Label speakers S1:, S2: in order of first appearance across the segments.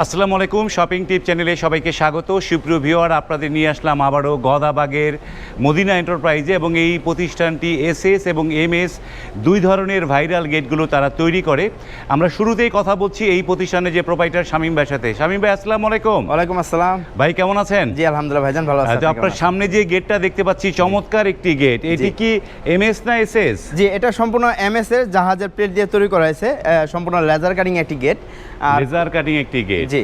S1: আসসালামু আলাইকুম শপিং টিপ চ্যানেলে সবাইকে স্বাগত। সুপ্রিয় ভিওয়ার আপনাদের নিয়ে আসলাম আবারও গদাবাগের মদিনা এন্টারপ্রাইজে এবং এই প্রতিষ্ঠানটি এসএস এবং এমএস দুই ধরনের ভাইরাল গেটগুলো তারা তৈরি করে। আমরা শুরুতেই কথা বলছি এই প্রতিষ্ঠানে যে প্রোপাইটার শামীম ভাইয়ের সাথে। শামীম ভাই আসসালামু আলাইকুম।
S2: ওয়ালাইকুম আসসালাম।
S1: ভাই কেমন আছেন?
S2: জি আলহামদুলিল্লাহ ভাইজান ভালো আছেন
S1: তো আপনার সামনে যে গেটটা দেখতে পাচ্ছি চমৎকার একটি গেট। এটি। কি এমএস না এসএস
S2: জি এটা সম্পূর্ণ এমএস এর জাহাজের প্লেট দিয়ে তৈরি করা হয়েছে। সম্পূর্ণ লেজার কাটিং একটি গেট।
S1: লেজার কাটিং একটি গেট।
S2: জি।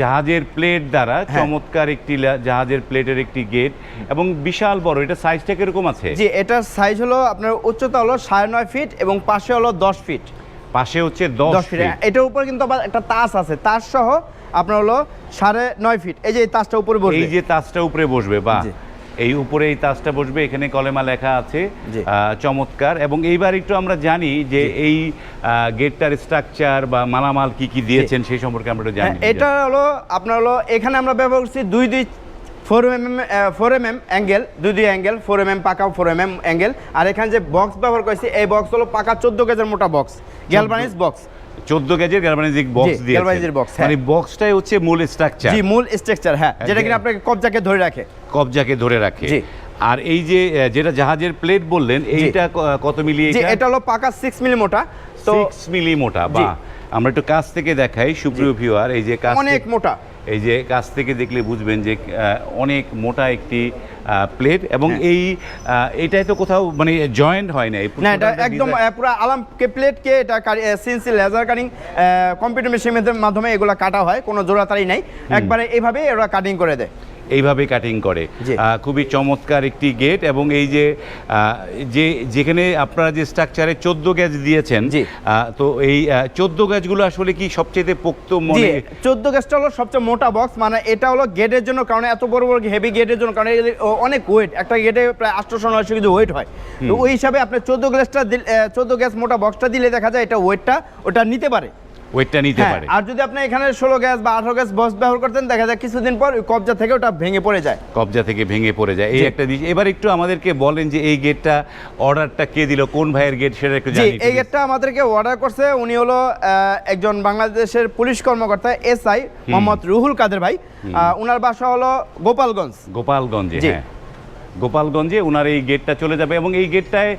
S1: জাহাজের প্লেট দ্বারা
S2: হ্যাঁ।
S1: চমৎকার একটি জাহাজের প্লেটের একটি গেট এবং বিশাল বড় এটা সাইজটা কীরকম আছে?
S2: জি এটার সাইজ হলো আপনার উচ্চতা হলো সাড়ে নয় ফিট এবং পাশে হলো দশ ফিট
S1: পাশে হচ্ছে দশ
S2: দশ ফিট এটার উপর কিন্তু আবার একটা তাস আছে। তাস সহ আপনার হলো সাড়ে নয় ফিট এই যে তাসটা উপরে বসবে।
S1: এই যে তাসটা উপরে বসবে বা। এই উপরে এই তাজটা বসবে এখানে কলেমা লেখা আছে চমৎকার। এবং এইবার একটু আমরা জানি যে এই গেটটার স্ট্রাকচার বা মালামাল কি কি দিয়েছেন সেই সম্পর্কে আমরা একটু জানি
S2: হ্যাঁ, এটা হলো আপনার হলো এখানে আমরা ব্যবহার করছি দুই দুই four M M four M M angle দুই দুই অ্যাঙ্গেল ফোর এম এম পাকা ফোর এম এম অ্যাঙ্গেল আর এখানে যে বক্স ব্যবহার করেছি এই বক্স হলো পাকা চোদ্দ কেজের মোটা বক্স গ্যালভানিজ বক্স
S1: চোদ্দ গেজের গ্যালভানিক বক্স
S2: দিয়ে
S1: দিয়েছেন।
S2: বক্স।
S1: মানে বক্সটাই হচ্ছে মূল স্ট্রাকচার
S2: জি মূল স্ট্রাকচার হ্যাঁ। যেটা
S1: হ্যাঁ।
S2: কিনা আপনাকে কবজাকে ধরে রাখে।
S1: কবজাকে ধরে রাখে।
S2: জি।
S1: আর এই যে যেটা জাহাজের প্লেট বললেন এইটা কত মিলি
S2: এটা হলো পাকা সিক্স মিলি মোটা। তো
S1: 6 মিলি মোটা বা আমরা একটু কাছ থেকে দেখাই সুপ্রিয় ভিউয়ার এই যে কাছ
S2: অনেক মোটা।
S1: এই যে কাছ থেকে দেখলে বুঝবেন যে অনেক মোটা একটি প্লেট এবং
S2: হ্যাঁ।
S1: এই এটাই তো কোথাও মানে জয়েন্ট হয় না
S2: না এটা একদম পুরো আলাম কে প্লেট কে এটা সিএনসি লেজার কাটিং কম্পিউটার মেশিনের মাধ্যমে এগুলো কাটা হয় কোনো জোড়াতারি নাই। একবারে এভাবে ওরা কাটিং করে দেয়।
S1: এইভাবে কাটিং করে। খুবই চমৎকার একটি গেট এবং এই যে যে যেখানে আপনারা যে স্ট্রাকচারে চোদ্দ গ্যাস দিয়েছেন। তো এই চোদ্দ গ্যাসগুলো আসলে কি সবচেয়ে পোক্ত মনে
S2: চোদ্দ গ্যাসটা হলো সবচেয়ে মোটা বক্স মানে এটা হলো গেটের জন্য কারণ এত বড় বড় হেভি গেটের জন্য কারণ অনেক ওয়েট একটা গেটে প্রায় আটশোশো নয়শো কিছু ওয়েট হয় তো ওই হিসাবে আপনি চোদ্দ গ্যাসটা চোদ্দ গ্যাস মোটা বক্সটা দিলে দেখা যায় এটা ওয়েটটা ওটা নিতে পারে
S1: ওয়েটটা নিতে
S2: হ্যাঁ,
S1: পারে।
S2: আর যদি আপনি এখানে ষোলো গ্যাস বা আঠারো গ্যাস বস ব্যবহার করতেন দেখা যায় কিছুদিন পর কবজা থেকে ওটা ভেঙে পড়ে যায়।
S1: কবজা থেকে ভেঙে পড়ে যায়। এই একটা জিনিস এবার একটু আমাদেরকে বলেন যে এই গেটটা অর্ডারটা কে দিল? কোন ভাইয়ের গেট সেটা একটু জানি
S2: এই গেটটা আমাদেরকে অর্ডার করছে। উনি হলো একজন বাংলাদেশের পুলিশ কর্মকর্তা এসআই মোহাম্মদ রুহুল কাদের ভাই। উনার বাসা হলো গোপালগঞ্জ।
S1: গোপালগঞ্জে হ্যাঁ। গোপালগঞ্জে ওনার এই গেটটা চলে যাবে এবং এই গেটটায়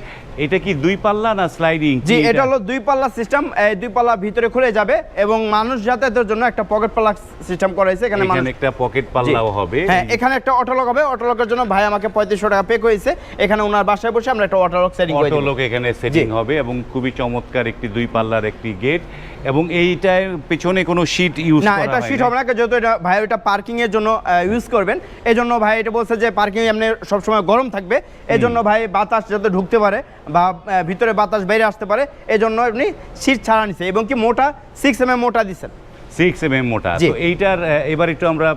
S1: এটা কি দুই পাল্লা না স্লাইডিং
S2: জি এটা হলো দুই পাল্লা সিস্টেম এই দুই পাল্লা ভিতরে খুলে যাবে এবং মানুষ যাতায়াতের জন্য একটা পকেট পাল্লা সিস্টেম করা হয়েছে এখানে মানুষ
S1: একটা পকেট। পাল্লাও হবে।
S2: হ্যাঁ এখানে একটা অটোলক হবে অটোলকের জন্য ভাই আমাকে পঁয়ত্রিশশো টাকা পে করেছে। এখানে ওনার বাসায় বসে আমরা একটা অটোলক সেটিং করে
S1: অটো
S2: দিই
S1: এখানে সেটিং হবে এবং খুবই চমৎকার একটি দুই পাল্লার একটি গেট এবং এইটার পেছনে কোনো শীট ইউজ
S2: না এটা সিট হবে না যেহেতু এটা ভাই ওটা পার্কিং এর জন্য ইউজ করবেন এই জন্য ভাই এটা বলছে যে পার্কিং এমনি সবসময় গরম থাকবে। এই জন্য ভাই বাতাস যাতে ঢুকতে পারে বা ভিতরে বাতাস বাইরে আসতে পারে এই জন্য আপনি সিট ছাড়া নিছে এবং কি মোটা সিক্স এম মোটা দিচ্ছেন
S1: সিক্স এম এম মোটা তো এইটার এবার একটু আমরা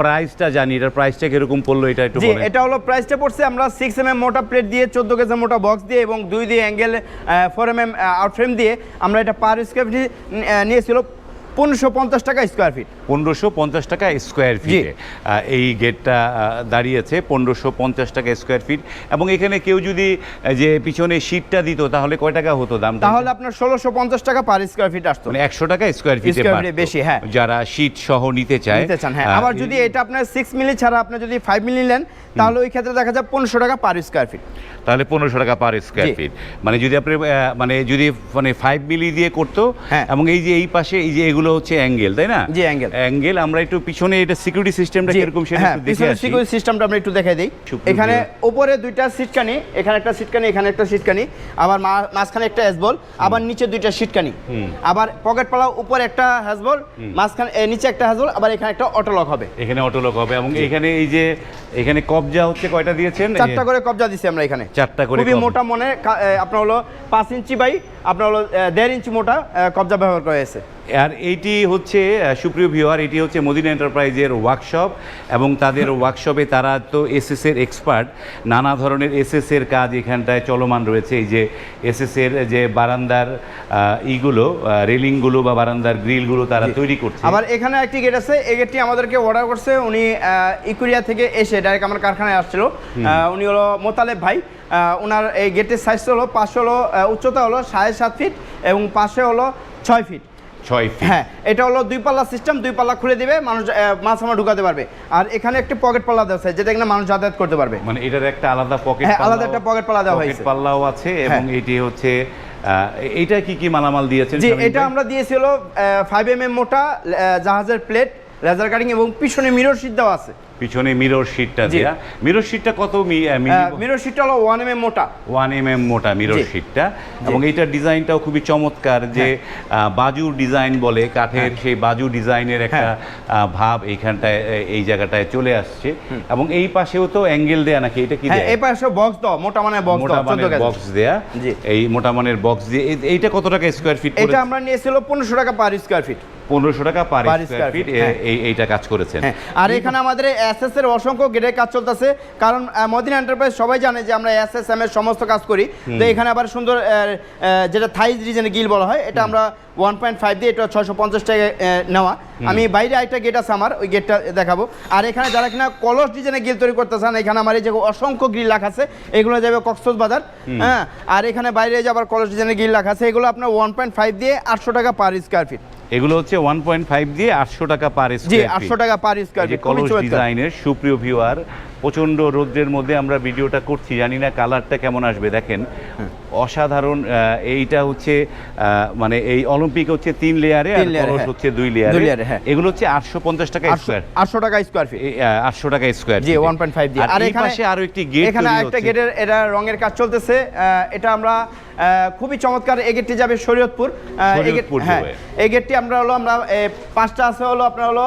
S1: প্রাইসটা জানি এটার প্রাইসটা কীরকম পড়ল এটা একটু
S2: এটা হলো প্রাইসটা পড়ছে আমরা সিক্স এম মোটা প্লেট দিয়ে চোদ্দ কেজি মোটা বক্স দিয়ে এবং দুই দিয়ে angle four M M out frame দিয়ে আমরা এটা পার স্কোয়ার ফিট নিয়েছিল পনেরোশো পঞ্চাশ টাকা স্কোয়ার ফিট
S1: পনেরোশো পঞ্চাশ টাকা স্কোয়ার ফিটে এই গেটটা দাঁড়িয়েছে পনেরোশো পঞ্চাশ টাকা স্কোয়ার ফিট এবং এখানে কেউ যদি যে পিছনে শীটটা দিত তাহলে কয় টাকা হতো দাম?
S2: তাহলে আপনার ষোলোশো পঞ্চাশ টাকা পার স্কোয়ার ফিট আসতো।
S1: মানে একশো টাকা স্কোয়ার ফিটে
S2: বেশি, হ্যাঁ।
S1: যারা শীট সহ নিতে চায়
S2: নিতে চান হ্যাঁ। আবার যদি এটা আপনার সিক্স মিলি ছাড়া আপনি যদি ফাইভ মিলি নেন তাহলে ওই ক্ষেত্রে দেখা যায় পনেরোশো টাকা পার স্কোয়ার ফিট
S1: তাহলে পনেরোশো টাকা পার স্কোয়ার ফিট মানে যদি আপনি মানে যদি মানে ফাইভ মিলি দিয়ে করতো
S2: হ্যাঁ।
S1: এবং এই যে এই পাশে এই যে এগুলো হচ্ছে অ্যাঙ্গেল তাই না?
S2: জি, angle।
S1: অ্যাঙ্গেল আমরা একটু পিছনে এটা সিকিউরিটি সিস্টেমটা কীরকম সেটা
S2: হ্যাঁ
S1: একটু দেখে আসি।
S2: সিকিউরিটি সিস্টেমটা আমরা একটু দেখাই দিই। এখানে উপরে দুইটা সিটকানি এখানে একটা সিটকানি এখানে একটা সিটকানি আবার মাঝখানে একটা হ্যাজবল আবার নিচে দুইটা সিটকানি। আবার পকেট পালা উপরে একটা হ্যাজবল মাঝখানে নিচে একটা হ্যাজবল আবার এখানে একটা অটোলক হবে।
S1: এখানে অটোলক হবে এবং এখানে এই যে এখানে কবজা হচ্ছে কয়টা দিয়েছেন?
S2: চারটা করে কবজা দিছি আমরা এখানে।
S1: চারটা করে
S2: খুবই মোটা মনে আপনার হলো পাঁচ ইঞ্চি বাই আপনার হলো দেড় ইঞ্চি মোটা কবজা ব্যবহার করা হয়েছে।
S1: আর এইটি হচ্ছে সুপ্রিয় ভিওয়ার এটি হচ্ছে মদিনা এন্টারপ্রাইজের ওয়ার্কশপ এবং তাদের ওয়ার্কশপে তারা তো এসএস এর এক্সপার্ট নানা ধরনের এসএস এর কাজ এখানটায় চলমান রয়েছে। এই যে এসএস এর যে বারান্দার ইগুলো রেলিংগুলো বা বারান্দার গ্রিলগুলো তারা তৈরি করছে।
S2: আবার এখানে একটি গেট আছে। এই গেটটি আমাদেরকে অর্ডার করছে। উনি ইকুরিয়া থেকে এসে ডাইরেক্ট আমার কারখানায় আসছিল। উনি হলো মোতালেব ভাই। ওনার এই গেটের সাইজ হলো পাঁচশো হলো উচ্চতা হলো সাড়ে সাত ফিট এবং পাশে হলো ছয় ফিট
S1: ছয় ফিট
S2: হ্যাঁ এটা হলো দুই পাল্লা সিস্টেম দুই পাল্লা খুলে দিবে মানুষ মাছ আমার ঢুকাতে পারবে। আর এখানে একটি পকেট পাল্লা দেওয়া আছে যেটা কিনা মানুষ যাতায়াত করতে পারবে।
S1: মানে এটার একটা আলাদা পকেট
S2: হ্যাঁ, আলাদা একটা pocket পাল্লা দেওয়া
S1: পকেট
S2: হয়েছে।
S1: পাল্লাও আছে এবং এটি হচ্ছে এইটা কি কি মালামাল দিয়েছেন?
S2: জি এটা আমরা দিয়েছি হলো ফাইভ এম এম মোটা জাহাজের প্লেট লেজার কাটিং এবং পিছনে মিরর শীট দেওয়া আছে।
S1: পিছনে মিরর শিটটা। দেয়া। মিরর শিটটা কত
S2: মিরর শীটটা হলো ওয়ান এম এম মোটা
S1: ওয়ান এম এম মোটা মিরর। শিটটা এবং এইটার ডিজাইনটাও খুবই চমৎকার যে আহ, বাজু ডিজাইন বলে কাঠের সেই বাজু ডিজাইনের একটা ভাব এইখানটায় এই জায়গাটায় চলে আসছে। এবং এই পাশেও তো অ্যাঙ্গেল দেয়া নাকি? এটা কি
S2: হ্যাঁ এই পাশে বক্স দাও মোটা মানে বক্স
S1: মোটা বক্স দেয়া। এই মোটা মানের বক্স দিয়ে এইটা কত টাকা স্কোয়ার ফিট
S2: এটা আমরা নিয়েছিল পনেরোশো টাকা পার স্কোয়ার ফিট
S1: পনেরোশো টাকা পার স্কোয়ার ফিট এইটা কাজ করেছেন।
S2: হ্যাঁ। আর এখানে আমাদের এসএস এর অসংখ্য গেটের কাজ চলতেছে। কারণ মদিনা এন্টারপ্রাইজ সবাই জানে যে আমরা এসএস এম এর সমস্ত কাজ করি। তো এখানে আবার সুন্দর যেটা থাইজ রিজনে গিল বলা হয় এটা আমরা ওয়ান পয়েন্ট ফাইভ দিয়ে এটা ছয়শো পঞ্চাশ টাকা নেওয়া। আমি বাইরে একটা গেট আছে আমার ওই গেটটা দেখাবো। আর এখানে যারা কিনা কলস ডিজাইনে গিল তৈরি করতে চান এখানে আমার এই যে অসংখ্য গ্রিল রাখা আছে এগুলো যাবে কক্সবাজার। বাজার হ্যাঁ। আর এখানে বাইরে যে আবার কলস ডিজাইনের গ্রিল রাখা আছে এগুলো আপনার ওয়ান পয়েন্ট ফাইভ দিয়ে আটশো টাকা পার স্কোয়ার ফিট
S1: এগুলো হচ্ছে ওয়ান পয়েন্ট ফাইভ দিয়ে আটশো টাকা পার
S2: জি
S1: স্কোয়ার
S2: আটশো টাকা পার স্কোয়ার ফিট
S1: কলস ডিজাইনের সুপ্রিয় ভিউয়ার প্রচণ্ড রোদ্রের মধ্যে আমরা ভিডিওটা করছি জানি না কালারটা কেমন আসবে দেখেন। অসাধারণ এইটা হচ্ছে মানে এই অলিম্পিক হচ্ছে তিন লেয়ারে আর কলস
S2: হ্যাঁ।
S1: হচ্ছে দুই লেয়ারে।
S2: হ্যাঁ।
S1: এগুলো হচ্ছে আটশো পঞ্চাশ টাকা
S2: আটশো
S1: স্কোয়ার
S2: আটশো টাকা স্কোয়ার ফিট
S1: আটশো টাকা স্কোয়ার
S2: জি 1.5 দিয়ে।
S1: আর এই পাশে আরও একটি গেট
S2: এখানে একটা গেটের এটা রঙের কাজ চলতেছে। এটা আমরা খুবই চমৎকার এই গেটটি যাবে শরীয়তপুর। আহ, এই গেট- হ্যাঁ। এই গেটটি আমরা হলো আমরা পাঁচটা আছে হলো আপনার হলো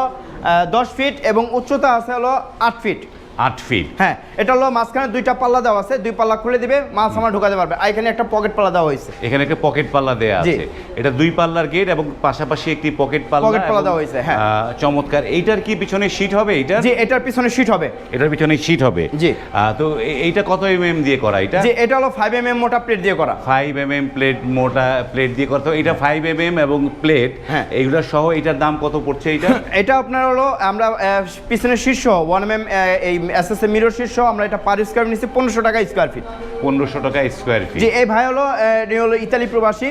S2: দশ ফিট এবং উচ্চতা আছে হলো আট ফিট
S1: আট ফিট
S2: হ্যাঁ এটা হলো মাঝখানে দুইটা পাল্লা দেওয়া আছে দুই পাল্লা খুলে দিবে মাছ আমার ঢুকাতে পারবে। আর এখানে একটা পকেট পাল্লা দেওয়া হয়েছে।
S1: এখানে একটা পকেট পাল্লা
S2: জি।
S1: আছে। এটা দুই পাল্লার গেট এবং পাশাপাশি একটি পকেট পাল্লা
S2: Pocket পাল্লা দেওয়া হয়েছে, হ্যাঁ।
S1: চমৎকার। এইটার কি পিছনে শীট হবে এইটার
S2: জি এটার পিছনে শীট হবে।
S1: এটার পিছনে শীট হবে।
S2: জি।
S1: তো এইটা কত এম এম দিয়ে করা এটা?
S2: যে এটা হলো ফাইভ এম এম মোটা প্লেট দিয়ে করা।
S1: ফাইভ এম এম প্লেট মোটা প্লেট দিয়ে করতে এটা ফাইভ এম এম এবং প্লেট
S2: হ্যাঁ।
S1: এইগুলো সহ এটার দাম কত পড়ছে এটা
S2: এটা আপনার হলো আমরা আহ, পিছনের শীর্ষ ওয়ান এম এম এই এস এস এ মিরর শীর্ষ আমরা এটা পার স্কোয়ার নিচ্ছি পনেরোশো টাকা স্কোয়ার ফিট
S1: পনেরোশো টাকা স্কোয়ার ফিট
S2: জি এই ভাই হলো হলো ইতালি প্রবাসী।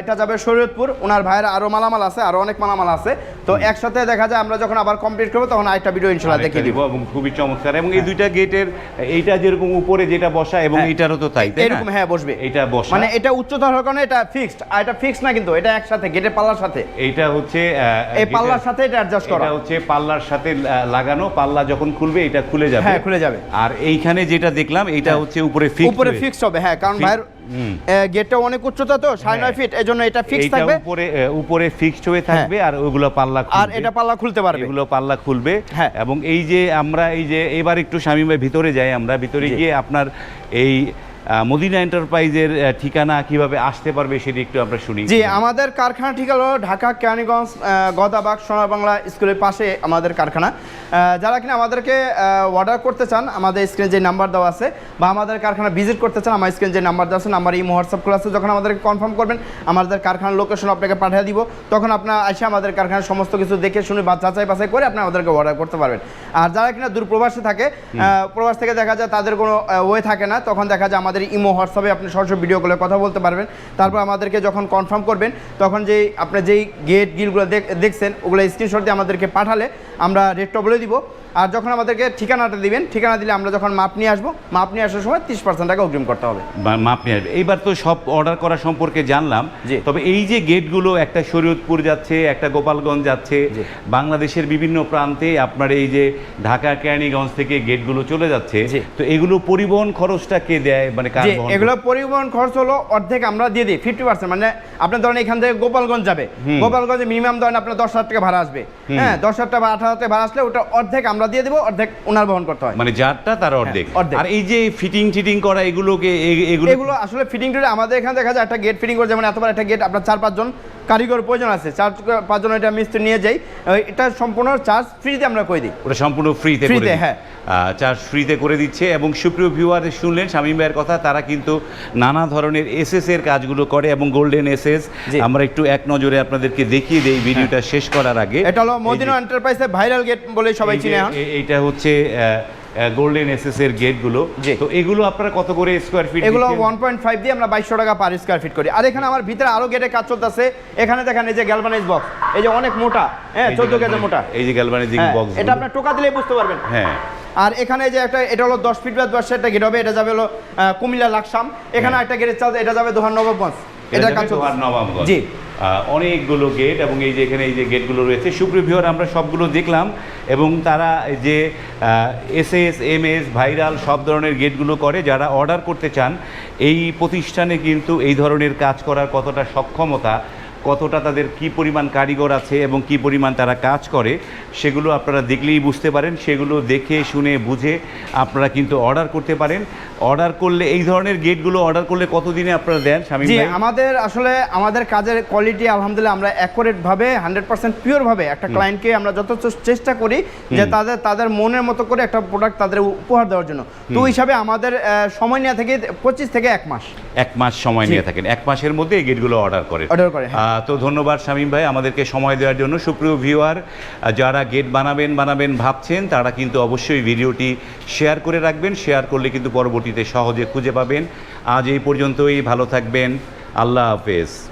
S2: এটা যাবে শরীয়তপুর। ওনার ভাইয়ের আরও মালামাল আছে আরও অনেক মালামাল আছে। তো একসাথে দেখা যায় আমরা যখন আবার কমপ্লিট করব তখন আরেকটা ভিডিও ইনশাল্লাহ দেখিয়ে দিব
S1: এবং খুবই চমৎকার এবং এই দুইটা গেটের এইটা যেরকম উপরে যেটা বসা এবং
S2: হ্যাঁ।
S1: এইটারও তো তাই
S2: এরকম হ্যাঁ বসবে
S1: এইটা বসা
S2: মানে এটা উচ্চতা হওয়ার কারণে এটা ফিক্সড আর এটা ফিক্সড না কিন্তু এটা একসাথে গেটের পাল্লার সাথে
S1: এটা হচ্ছে
S2: এই পাল্লার সাথে এটা অ্যাডজাস্ট করা
S1: এটা হচ্ছে পাল্লার সাথে লাগানো পাল্লা যখন খুলবে এটা খুলে যাবে
S2: হ্যাঁ, খুলে যাবে।
S1: আর এইখানে যেটা দেখলাম এটা
S2: হ্যাঁ।
S1: হচ্ছে উপরে ফিক্স
S2: উপরে ফিক্সড হবে হ্যাঁ কারণ ভাইয়ের। গেটটা অনেক উচ্চতা তো সাড়ে নয়
S1: হ্যাঁ।
S2: ফিট এই জন্য এটা ফিক্স থাকবে।
S1: উপরে উপরে ফিক্সড হয়ে থাকবে আর ওইগুলো পাল্লা
S2: আর এটা পাল্লা খুলতে পারবে।
S1: এগুলো পাল্লা খুলবে।
S2: হ্যাঁ।
S1: এবং এই যে আমরা এই যে এবার একটু স্বামী ভাই ভিতরে যাই আমরা। ভিতরে। গিয়ে আপনার এই মদিনা এন্টারপ্রাইজের ঠিকানা কীভাবে আসতে পারবে সেটি একটু আমরা শুনি।
S2: জি আমাদের কারখানা ঠিক হলো ঢাকা কেরানীগঞ্জ গদাবাগ সোনার বাংলা স্কুলের পাশে আমাদের কারখানা। যারা কিনা আমাদেরকে অর্ডার করতে চান আমাদের স্ক্রিনে যে নাম্বার দেওয়া আছে বা আমাদের কারখানা ভিজিট করতে চান আমার স্ক্রিনে যে নাম্বার দেওয়া আছে নাম্বার এই হোয়াটসঅ্যাপ খোলা আছে যখন আমাদেরকে কনফার্ম করবেন আমাদের কারখানার লোকেশন আপনাকে পাঠিয়ে দিব তখন আপনার এসে আমাদের কারখানার সমস্ত কিছু দেখে শুনে বা যাচাই বাছাই করে আপনি আমাদেরকে অর্ডার করতে পারবেন। আর যারা কিনা দূর প্রবাসে থাকে প্রবাস থেকে দেখা যায় তাদের কোনো ওয়ে থাকে না তখন দেখা যায় আমাদের ইমো হোয়াটসঅ্যাপে আপনি সরাসরি ভিডিও কলে কথা বলতে পারবেন। তারপর আমাদেরকে যখন কনফার্ম করবেন তখন যেই আপনি যেই গেট গিলগুলো দেখছেন ওগুলো স্ক্রিনশট দিয়ে আমাদেরকে পাঠালে আমরা রেটটা বলে দিব। আর যখন আমাদেরকে ঠিকানাটা দিবেন ঠিকানা দিলে আমরা যখন মাপ নিয়ে আসব মাপ নিয়ে আসার সময় তিরিশ পার্সেন্ট টাকা অগ্রিম করতে হবে।
S1: বা- মাপ নিয়ে আসবে। এইবার তো সব অর্ডার করা সম্পর্কে জানলাম।
S2: জি।
S1: তবে এই যে গেটগুলো একটা শরীয়তপুর যাচ্ছে একটা গোপালগঞ্জ যাচ্ছে। বাংলাদেশের বিভিন্ন প্রান্তে আপনার এই যে ঢাকা কেরানীগঞ্জ থেকে গেটগুলো চলে যাচ্ছে। তো এগুলো পরিবহন খরচটা কে দেয়? মানে
S2: এগুলো পরিবহন খরচ হলো অর্ধেক আমরা দিয়ে দিই ফিফটি পার্সেন্ট মানে আপনার ধরেন এখান থেকে গোপালগঞ্জ যাবে। গোপালগঞ্জে মিনিমাম ধরেন আপনার দশ হাজার টাকা ভাড়া আসবে। হ্যাঁ দশ হাজার টাকা বা আট হাজার ভাড়া আসলে ওটা অর্ধেক আমরা দিয়ে দেবো অর্ধেক ওনার বহন করতে হয়।
S1: মানে যারটা তার অর্ধেক।
S2: হ্যাঁ,
S1: আর এই যে ফিটিং টিটিং করা এগুলোকে এগুলো
S2: এগুলো আসলে ফিটিং টিটিং আমাদের এখানে দেখা যায় একটা গেট ফিটিং করে যেমন এতবার একটা গেট আপনার চার পাঁচজন কারিগর প্রয়োজন আছে। চার পাঁচজন এটা মিস্ত্রি নিয়ে যাই। এটা সম্পূর্ণ চার্জ ফ্রিতে আমরা করে দিই।
S1: ওটা সম্পূর্ণ ফ্রিতে
S2: Free
S1: করে
S2: তে, হ্যাঁ।
S1: চার্জ ফ্রিতে করে দিচ্ছে এবং সুপ্রিয় ভিউয়ার শুনলেন শামীম ভাইয়ের কথা তারা কিন্তু নানা ধরনের এসএস এর কাজগুলো করে এবং গোল্ডেন এসএস। আমরা একটু এক নজরে আপনাদেরকে দেখিয়ে দেই ভিডিওটা শেষ করার আগে।
S2: এটা হলো মদিনা এন্টারপ্রাইজের ভাইরাল গেট বলে সবাই চিনে
S1: এইটা হচ্ছে গোল্ডেন এসএস এর গেটগুলো। তো এগুলো আপনারা কত করে স্কোয়ার ফিট
S2: এগুলো ওয়ান পয়েন্ট ফাইভ দিয়ে আমরা বাইশশো টাকা পার স্কোয়ার ফিট করি। আর এখানে আমার ভিতরে আরও গেটে কাজ চলতেছে। এখানে দেখেন এই যে গ্যালভানাইজ বক্স এই যে অনেক মোটা। হ্যাঁ চোদ্দ কেজি মোটা।
S1: এই যে গ্যালভানাইজিং
S2: হ্যাঁ,
S1: বক্স
S2: এটা আপনার টোকা দিলেই বুঝতে পারবেন।
S1: হ্যাঁ।
S2: আর এখানে যে একটা এটা হলো দশ ফিট বাই দশ একটা গেট হবে। এটা যাবে হলো কুমিল্লা লাকসাম। এখানে একটা গেটের চার্জ এটা যাবে দোহার নবাবগঞ্জ। এটা কাজ। জি।
S1: অনেকগুলো গেট এবং এই যে এখানে এই যে গেটগুলো রয়েছে, সুপ্রিভিওর আমরা সবগুলো দেখলাম এবং তারা যে S S M S viral সব ধরনের গেটগুলো করে যারা অর্ডার করতে চান, এই প্রতিষ্ঠানে কিন্তু এই ধরনের কাজ করার কতটা সক্ষমতা কতটা তাদের কি পরিমাণ কারিগর আছে এবং কি পরিমাণ তারা কাজ করে সেগুলো আপনারা দেখলেই বুঝতে পারেন। সেগুলো দেখে শুনে বুঝে আপনারা কিন্তু অর্ডার করতে পারেন। অর্ডার করলে এই ধরনের গেটগুলো অর্ডার করলে কতদিনে আপনারা দেন স্বামী
S2: আমাদের আসলে আমাদের কাজের কোয়ালিটি আলহামদুলিল্লাহ আমরা অ্যাকুরেট ভাবে হান্ড্রেড পার্সেন্ট পিওরভাবে একটা ক্লায়েন্টকে আমরা যথেষ্ট চেষ্টা করি যে তাদের তাদের মনের মতো করে একটা প্রোডাক্ট তাদের উপহার দেওয়ার জন্য। তো হিসাবে আমাদের সময় নেওয়া থেকে পঁচিশ থেকে এক মাস।
S1: এক মাস সময় নিয়ে থাকেন। এক মাসের মধ্যে এই গেটগুলো অর্ডার করে।
S2: অর্ডার করে হ্যাঁ।
S1: তো ধন্যবাদ শামীম ভাই আমাদেরকে সময় দেওয়ার জন্য। সুপ্রিয় ভিউয়ার যারা গেট বানাবেন বানাবেন ভাবছেন, তারা কিন্তু অবশ্যই ভিডিওটি শেয়ার করে রাখবেন। শেয়ার করলে কিন্তু পরবর্তীতে সহজে খুঁজে পাবেন। আজ এই পর্যন্তই, ভালো থাকবেন। আল্লাহ হাফেজ।